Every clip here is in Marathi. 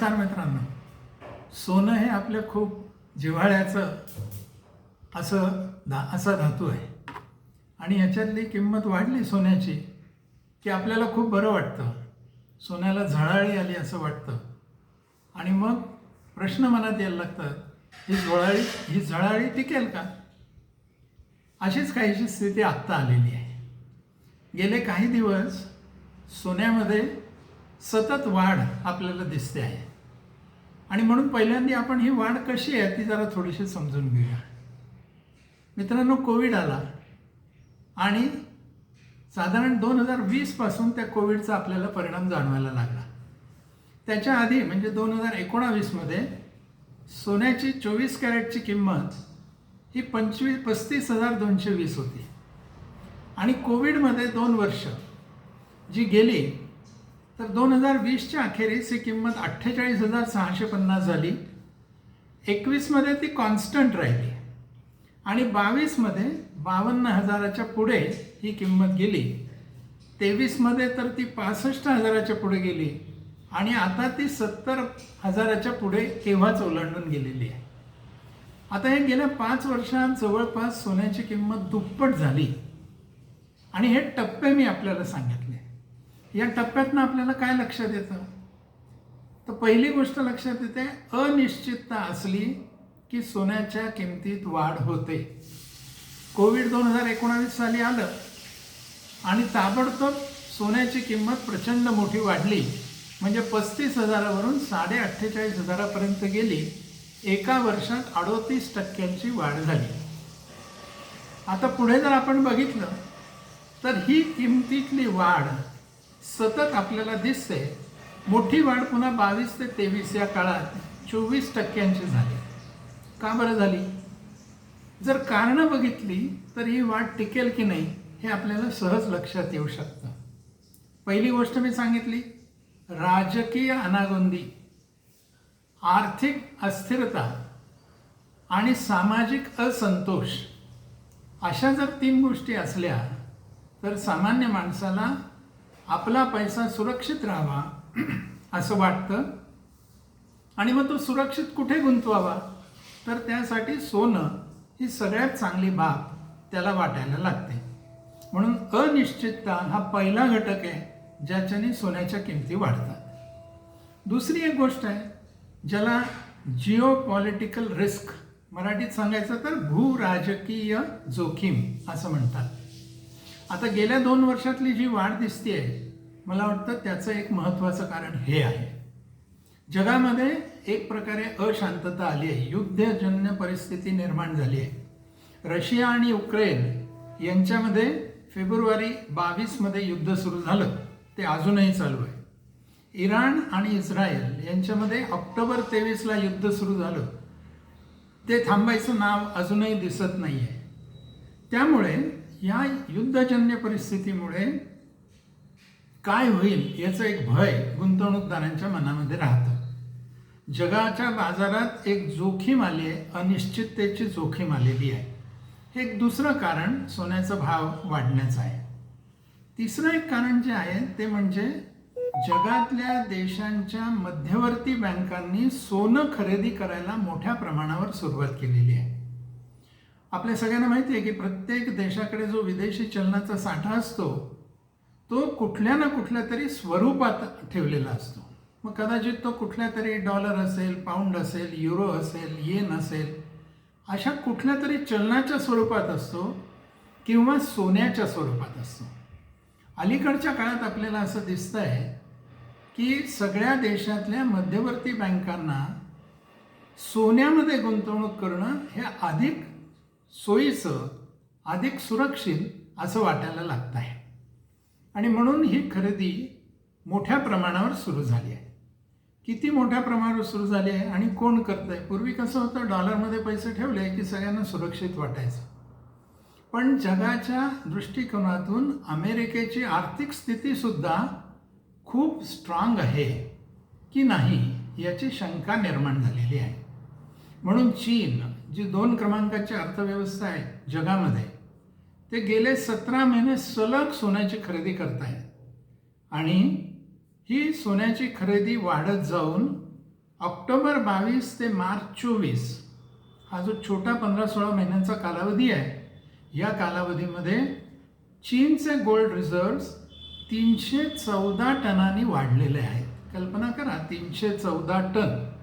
नमस्कार मित्रांनो. सोनं हे आपल्या खूप जिव्हाळ्याचं असं धा असा धातू आहे. आणि याच्यातली किंमत वाढली सोन्याची की आपल्याला खूप बरं वाटतं. सोन्याला झळाळी आली असं वाटतं. आणि मग प्रश्न मनात यायला लागतात ही झोळाळी ही झळाळी टिकेल का? अशीच काहीशी स्थिती आत्ता आलेली आहे. गेले काही दिवस सोन्यामध्ये सतत वाढ आपल्याला दिसते आहे. आणि म्हणून पहिल्यांदा आपण ही वाढ कशी आहे ती जरा थोडीशी समजून घेऊया. मित्रांनो कोविड आला आणि साधारण दोन हजार वीसपासून त्या कोविडचा आपल्याला परिणाम जाणवायला लागला. त्याच्या आधी म्हणजे दोन हजार एकोणावीसमध्ये सोन्याची चोवीस कॅरेटची किंमत ही पंचवीस पस्तीस हजार दोनशे वीस होती. आणि कोविडमध्ये दोन वर्ष जी गेली तर दोन हजार वीसच्या अखेरीस ही किंमत अठ्ठेचाळीस हजार सहाशे पन्नास झाली. एकवीसमध्ये ती कॉन्स्टंट राहिली. आणि बावीसमध्ये बावन्न हजाराच्या पुढे ही किंमत गेली. तेवीसमध्ये तर ती पासष्ट हजाराच्या पुढे गेली. आणि आता ती सत्तर हजाराच्या पुढे केव्हाच ओलांडून गेलेली आहे. आता हे गेल्या पाच वर्षात जवळपास सोन्याची किंमत दुप्पट झाली. आणि हे टप्पे मी आपल्याला सांगितले. या टप्प्यातनं आपल्याला काय लक्षात येतं? तर पहिली गोष्ट लक्षात येते अनिश्चितता असली की सोन्याच्या किमतीत वाढ होते. कोविड दोन हजार एकोणावीस साली आलं आणि ताबडतोब सोन्याची किंमत प्रचंड मोठी वाढली. म्हणजे पस्तीस हजारावरून साडे अठ्ठेचाळीस हजारापर्यंत गेली. एका वर्षात अडोतीस टक्क्यांची वाढ झाली. आता पुढे जर आपण बघितलं तर ही किमतीतली वाढ सतत आपल्याला दिसते मोठी वाढ पुन्हा बावीस ते तेवीस या काळात चोवीस टक्क्यांची झाली. का बरं झाली? जर कारणं बघितली तर ही वाढ टिकेल की नाही हे आपल्याला सहज लक्षात येऊ शकतं. पहिली गोष्ट मी सांगितली राजकीय अनागोंदी आर्थिक अस्थिरता आणि सामाजिक असंतोष अशा जर तीन गोष्टी असल्या तर सामान्य माणसाला आपला पैसा सुरक्षित राहावा असं वाटतं. आणि मग तो सुरक्षित कुठे गुंतवावा? तर त्यासाठी सोनं ही सगळ्यात चांगली बाब त्याला वाटायला लागते. म्हणून अनिश्चितता हा पहिला घटक आहे ज्याच्याने सोन्याच्या किमती वाढतात. दुसरी एक गोष्ट आहे ज्याला जिओ पॉलिटिकल रिस्क मराठीत सांगायचं तर भूराजकीय जोखीम असं म्हणतात. आता गेल्या दोन वर्षातली जी वाढ दिसते आहे मला वाटतं त्याचं एक महत्त्वाचं कारण हे आहे. जगामध्ये एक प्रकारे अशांतता आली आहे. युद्धजन्य परिस्थिती निर्माण झाली आहे. रशिया आणि युक्रेन यांच्यामध्ये फेब्रुवारी बावीसमध्ये युद्ध सुरू झालं. ते अजूनही चालू आहे. इराण आणि इस्रायल यांच्यामध्ये ऑक्टोबर तेवीसला युद्ध सुरू झालं. ते थांबायचं नाव अजूनही दिसत नाही आहे त्यामुळे या युद्धजन्य परिस्थितीमुळे काय होईल याचं एक भय गुंतवणूकदारांच्या मनामध्ये राहतं. जगाच्या बाजारात एक जोखीम आली आहे अनिश्चिततेची जोखीम आलेली आहे. हे एक दुसरं कारण सोन्याचा भाव वाढण्याचं आहे. तिसरं एक कारण जे आहे ते म्हणजे जगातल्या देशांच्या मध्यवर्ती बँकांनी सोनं खरेदी करायला मोठ्या प्रमाणावर सुरुवात केलेली आहे. आपल्या सगळ्यांना माहिती आहे की प्रत्येक देशाकडे जो विदेशी चलनाचा साठा असतो तो कुठल्या ना कुठल्या तरी स्वरूपात ठेवलेला असतो. मग कदाचित तो कुठल्या तरी डॉलर असेल पाऊंड असेल युरो असेल येन असेल अशा कुठल्या तरी चलनाच्या स्वरूपात असतो किंवा सोन्याच्या स्वरूपात असतो. अलीकडच्या काळात आपल्याला असं दिसतं आहे की सगळ्या देशातल्या मध्यवर्ती बँकांना सोन्यामध्ये गुंतवणूक करणं हे अधिक सोयीचं अधिक सुरक्षित असं वाटायला लागत आहे. आणि म्हणून ही खरेदी मोठ्या प्रमाणावर सुरू झाली आहे. किती मोठ्या प्रमाणावर सुरू झाली आहे आणि कोण करत आहे पूर्वी कसं होतं? डॉलरमध्ये पैसे ठेवले की सगळ्यांना सुरक्षित वाटायचं. पण जगाच्या दृष्टिकोनातून अमेरिकेची आर्थिक स्थितीसुद्धा खूप स्ट्रॉंग आहे की नाही याची शंका निर्माण झालेली आहे. म्हणून चीन जी दोन क्रमांकाची अर्थव्यवस्था आहे जगामध्ये ते गेले सतरा महिने सलग सोन्याची खरेदी करत आहेत आणि ही सोन्याची खरेदी वाढत जाऊन ऑक्टोबर बावीस ते मार्च चोवीस हा जो छोटा पंधरा सोळा महिन्यांचा कालावधी आहे या कालावधीमध्ये चीनचे गोल्ड रिझर्व्स तीनशे चौदा टनांनी वाढलेले आहेत. कल्पना करा तीनशे चौदा टन.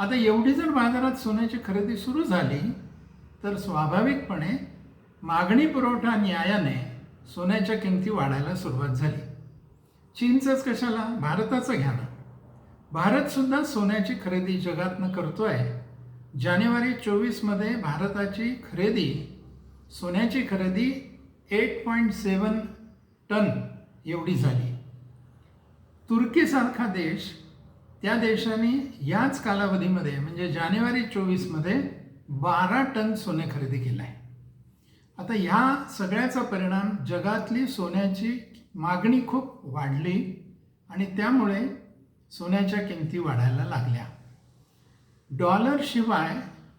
आता एवढी जर बाजारात सोन्याची खरेदी सुरू झाली तर स्वाभाविकपणे मागणी पुरवठा न्यायाने सोन्याच्या किमती वाढायला सुरुवात झाली. चीनचंच कशाला? भारताचं घ्या ना. भारतसुद्धा सोन्याची खरेदी जगातनं करतो आहे जानेवारी चोवीसमध्ये भारताची खरेदी सोन्याची खरेदी एट पॉईंट सेवन टन एवढी झाली. तुर्कीसारखा देश त्या देशाने याच कालावधीमध्ये म्हणजे जानेवारी चोवीसमध्ये बारा टन सोने खरेदी केलं आहे. आता ह्या सगळ्याचा परिणाम जगातली सोन्याची मागणी खूप वाढली आणि त्यामुळे सोन्याच्या किमती वाढायला लागल्या. डॉलरशिवाय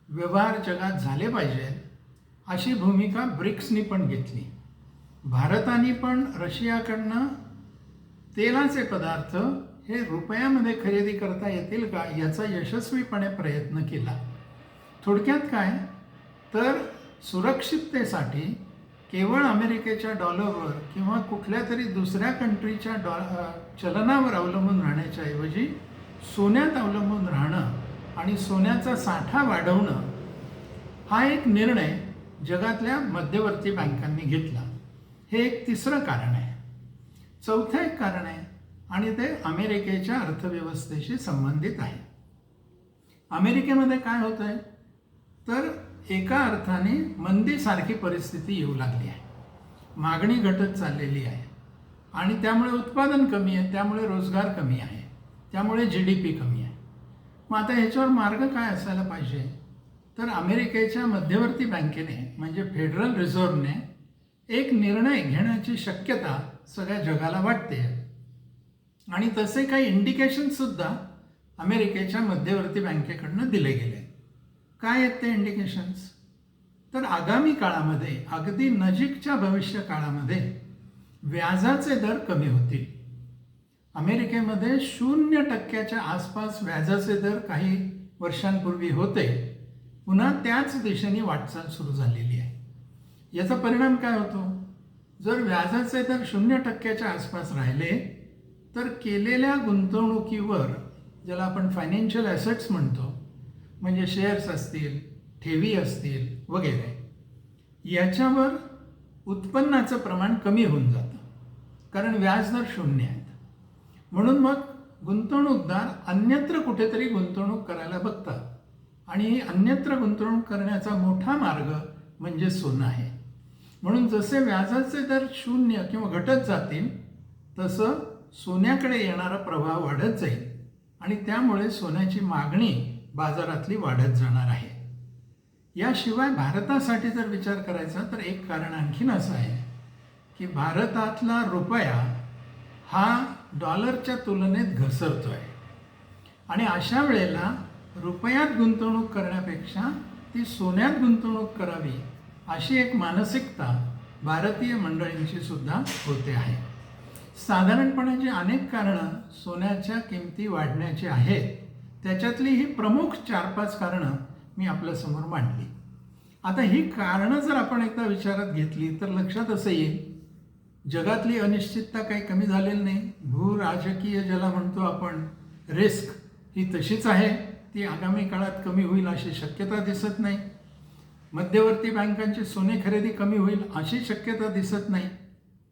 व्यवहार जगात झाले पाहिजेत अशी भूमिका ब्रिक्सनी पण घेतली. भारताने पण रशियाकडनं तेलाचे पदार्थ हे रुपयामध्ये खरेदी करता येतील का याचा यशस्वीपणे प्रयत्न केला. थोडक्यात काय? तर सुरक्षिततेसाठी केवळ अमेरिकेच्या डॉलरवर किंवा कुठल्या तरी दुसऱ्या कंट्रीच्या डॉ चलनावर अवलंबून राहण्याच्या ऐवजी सोन्यात अवलंबून राहणं आणि सोन्याचा साठा वाढवणं हा एक निर्णय जगातल्या मध्यवर्ती बँकांनी घेतला. हे एक तिसरं कारण आहे. चौथं एक कारण आहे आणि ते अमेरिकेच्या अर्थव्यवस्थेशी संबंधित आहे. अमेरिकेमध्ये काय होत आहे तर एका अर्थाने मंदीसारखी परिस्थिती येऊ लागली आहे. मागणी घटत चाललेली आहे. आणि त्यामुळे उत्पादन कमी आहे त्यामुळे रोजगार कमी आहे त्यामुळे जी डी पी कमी आहे. मग आता ह्याच्यावर मार्ग काय असायला पाहिजे? तर अमेरिकेच्या मध्यवर्ती बँकेने म्हणजे फेडरल रिझर्व्हने एक निर्णय घेण्याची शक्यता सगळ्या जगाला वाटते. आणि तसे काही इंडिकेशनसुद्धा अमेरिकेच्या मध्यवर्ती बँकेकडनं दिले गेले. काय आहेत ते इंडिकेशन्स तर आगामी काळामध्ये अगदी नजीकच्या भविष्य काळामध्ये व्याजाचे दर कमी होतील. अमेरिकेमध्ये शून्य टक्क्याच्या आसपास व्याजाचे दर काही वर्षांपूर्वी होते. पुन्हा त्याच दिशेने वाटचाल सुरू झालेली आहे. याचा परिणाम काय होतो? जर व्याजाचे दर शून्य टक्क्याच्या आसपास राहिले तर केलेल्या गुंतवणुकीवर ज्याला आपण फायनान्शियल ॲसेट्स म्हणतो म्हणजे शेअर्स असतील ठेवी असतील वगैरे याच्यावर उत्पन्नाचं प्रमाण कमी होऊन जातं. कारण व्याजदर शून्य आहेत. म्हणून मग गुंतवणूकदार अन्यत्र कुठेतरी गुंतवणूक करायला बघतात. आणि अन्यत्र गुंतवणूक करण्याचा मोठा मार्ग म्हणजे सोनं आहे. म्हणून जसे व्याजाचे दर शून्य किंवा घटत जातील तसं सोन्याकडे येणारा प्रभाव वाढत जाईल आणि त्यामुळे सोन्याची मागणी बाजारातली वाढत जाणार आहे. याशिवाय भारतासाठी जर विचार करायचा तर एक कारण आणखीन असं आहे की भारतातला रुपया हा डॉलरच्या तुलनेत घसरतो आहे आणि अशा वेळेला रुपयात गुंतवणूक करण्यापेक्षा ती सोन्यात गुंतवणूक करावी अशी एक मानसिकता भारतीय मंडळींची सुद्धा होते आहे. साधारणपणे जी अनेक कारणं सोन्याच्या किमती वाढण्याची आहेत त्याच्यातली ही प्रमुख चार पाच कारणं मी आपल्यासमोर मांडली. आता ही कारणं जर आपण एकदा विचारात घेतली तर लक्षात असं येईल जगातली अनिश्चितता काही कमी झालेली नाही. भू राजकीय ज्याला म्हणतो आपण रिस्क ही तशीच आहे. ती आगामी काळात कमी होईल अशी शक्यता दिसत नाही. मध्यवर्ती बँकांची सोने खरेदी कमी होईल अशी शक्यता दिसत नाही.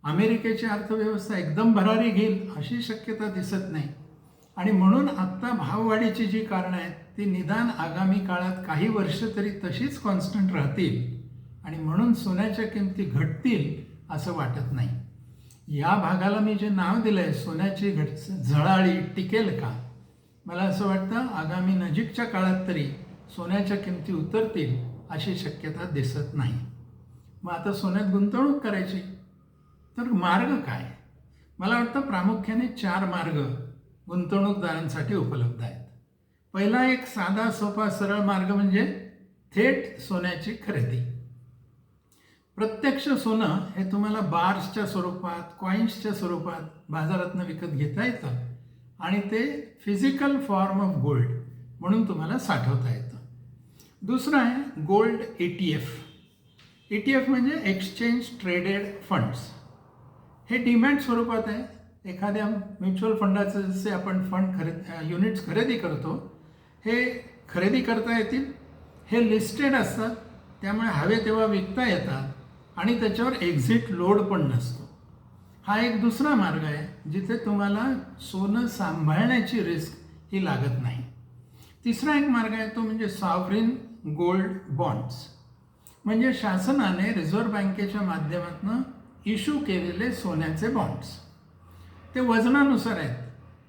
अमेरिकेची अर्थव्यवस्था एकदम भरारी घेईल अशी शक्यता दिसत नाही. आणि म्हणून आत्ता भाववाढीची जी कारणं आहेत ती निदान आगामी काळात काही वर्ष तरी तशीच कॉन्स्टंट राहतील. आणि म्हणून सोन्याच्या किमती घटतील असं वाटत नाही. या भागाला मी जे नाव दिलं आहे सोन्याची घट झळाळी टिकेल का? मला असं वाटतं आगामी नजीकच्या काळात तरी सोन्याच्या किमती उतरतील अशी शक्यता दिसत नाही. मग आता सोन्यात गुंतवणूक करायची. तर मार्ग काय? मला वाटतं प्रामुख्याने चार मार्ग गुंतवणूकदारांसाठी उपलब्ध आहेत. पहिला एक साधा सोपा सरळ मार्ग म्हणजे थेट सोन्याची खरेदी. प्रत्यक्ष सोनं हे तुम्हाला बार्सच्या स्वरूपात कॉईन्सच्या स्वरूपात बाजारातनं विकत घेता येतं आणि ते फिजिकल फॉर्म ऑफ गोल्ड म्हणून तुम्हाला साठवता येतं. दुसरं आहे gold A T F E T F म्हणजे एक्सचेंज ट्रेडेड फंड्स हे डिमॅट स्वरूपात आहे. एखाद्या म्युच्युअल फंडाचं जसे आपण फंड खरे युनिट्स खरेदी करतो हे खरेदी करता येतील हे लिस्टेड असतात त्यामुळे हवे तेव्हा विकता येतात आणि त्याच्यावर एक्झिट लोड पण नसतो. हा एक दुसरा मार्ग आहे जिथे तुम्हाला सोनं सांभाळण्याची रिस्क ही लागत नाही. तिसरा एक मार्ग आहे तो म्हणजे सॉवरिन गोल्ड बॉन्ड्स म्हणजे शासनाने रिझर्व्ह बँकेच्या माध्यमातून इश्यू केलेले सोन्याचे बॉन्ड्स ते वजनानुसार आहेत.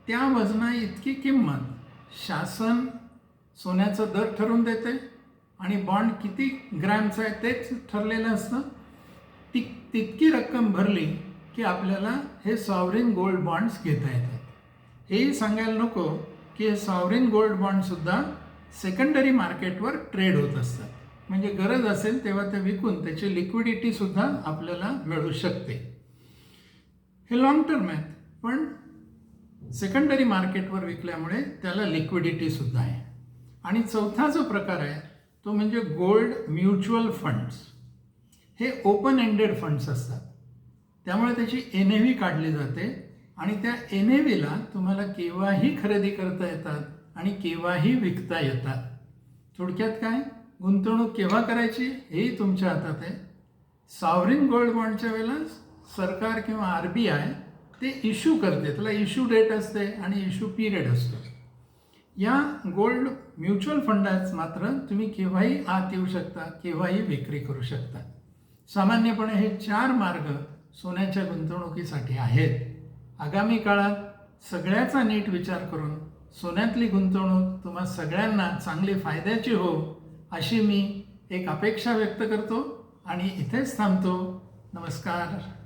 त्या वजना इतकी किंमत शासन सोन्याचं दर ठरवून देते आणि बॉन्ड किती ग्रॅमचं आहे तेच ठरलेलं असतं. ती तितकी रक्कम भरली की आपल्याला हे सॉवरिन गोल्ड बॉन्ड्स घेता येतात. हेही सांगायला नको की हे सॉवरिन गोल्ड बॉन्डसुद्धा सेकंडरी मार्केटवर ट्रेड होत असतात. म्हणजे गरज असेल तेव्हा ते विकून त्याची लिक्विडिटीसुद्धा आपल्याला मिळू शकते. हे लॉंग टर्म आहेत पण सेकंडरी मार्केटवर विकल्यामुळे त्याला लिक्विडिटीसुद्धा आहे. आणि चौथा जो प्रकार आहे तो म्हणजे गोल्ड म्युच्युअल फंड्स हे ओपन एंडेड फंड्स असतात. त्यामुळे त्याची एन ए व्ही काढली जाते आणि त्या एन ए व्हीला तुम्हाला केव्हाही खरेदी करता येतात आणि केव्हाही विकता येतात. थोडक्यात काय? गुंतवणूक केव्हा करायची हेही तुमच्या हातात आहे. सावरिन गोल्ड बॉन्डच्या वेळेला सरकार किंवा आर बी आय ते इश्यू करते. त्याला इश्यू डेट असते आणि इश्यू पिरियड असतो. या गोल्ड म्युच्युअल फंडात मात्र तुम्ही केव्हाही आत येऊ शकता केव्हाही विक्री करू शकता. सामान्यपणे हे चार मार्ग सोन्याच्या गुंतवणुकीसाठी आहेत. आगामी काळात सगळ्याचा नीट विचार करून सोन्यातली गुंतवणूक तुम्हा सगळ्यांना चांगली फायद्याची हो अशी मी एक अपेक्षा व्यक्त करतो आणि इथेच थांबतो. नमस्कार.